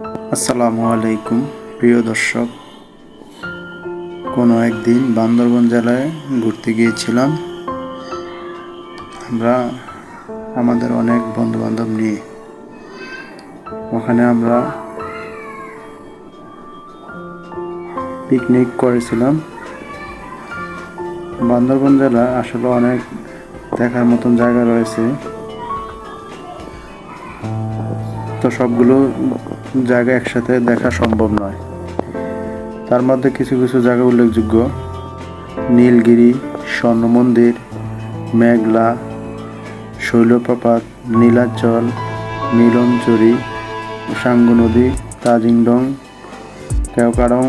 আসসালামু আলাইকুম, প্রিয় দর্শক। কোনো একদিন বান্দরবন জেলায় ঘুরতে গিয়েছিলাম। আমরা, আমাদের অনেক বন্ধু বান্ধব নিয়ে। ওখানে আমরা পিকনিক করেছিলাম। বান্দরবন জেলা আসলে অনেক দেখার মতন জায়গা রয়েছে। তো সবগুলো জায়গা একসাথে দেখা সম্ভব নয়। তার মধ্যে কিছু কিছু জায়গা উল্লেখযোগ্য। নীলগিরি স্বর্ণ মন্দির মেঘলা, শৈলপ্রপাত, নীলাচল নীলঞ্চরি সাঙ্গু নদী, তাজিংডং, কেওকারং,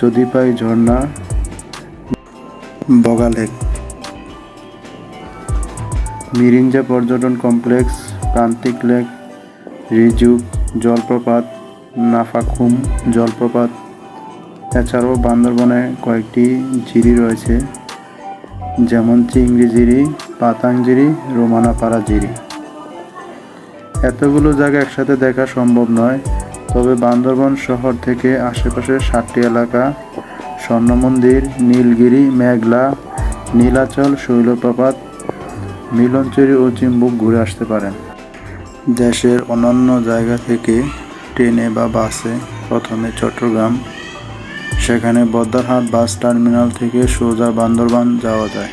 যদিপাই ঝর্ণা বগালেক মিরিঞ্জা পর্যটন কমপ্লেক্স, প্রান্তিক লেক রিজুক জলপ্রপাত, নাফাখুম, জলপ্রপাত। এছাড়াও বান্দরবনে কয়েকটি জিরি রয়েছে, যেমন চিংড়ি জিরি পাতাংজিরি রোমানাপাড়া জিরি এতগুলো জায়গা একসাথে দেখা সম্ভব নয়, তবে বান্দরবন শহর থেকে আশেপাশের সাতটি এলাকা স্বর্ণ মন্দির নীলগিরি, মেঘলা, নীলাচল, শৈলপ্রপাত, মিলনচুরি ও চিম্বুক ঘুরে আসতে পারেন। দেশের অন্যান্য জায়গা থেকে ট্রেনে বা বাসে প্রথমে চট্টগ্রাম। সেখানে বদ্দারহাট বাস টার্মিনাল থেকে সোজা বান্দরবান যাওয়া যায়।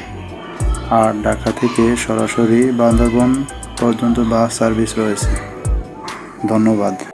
আর ঢাকা থেকে সরাসরি বান্দরবন পর্যন্ত বাস সার্ভিস রয়েছে। ধন্যবাদ।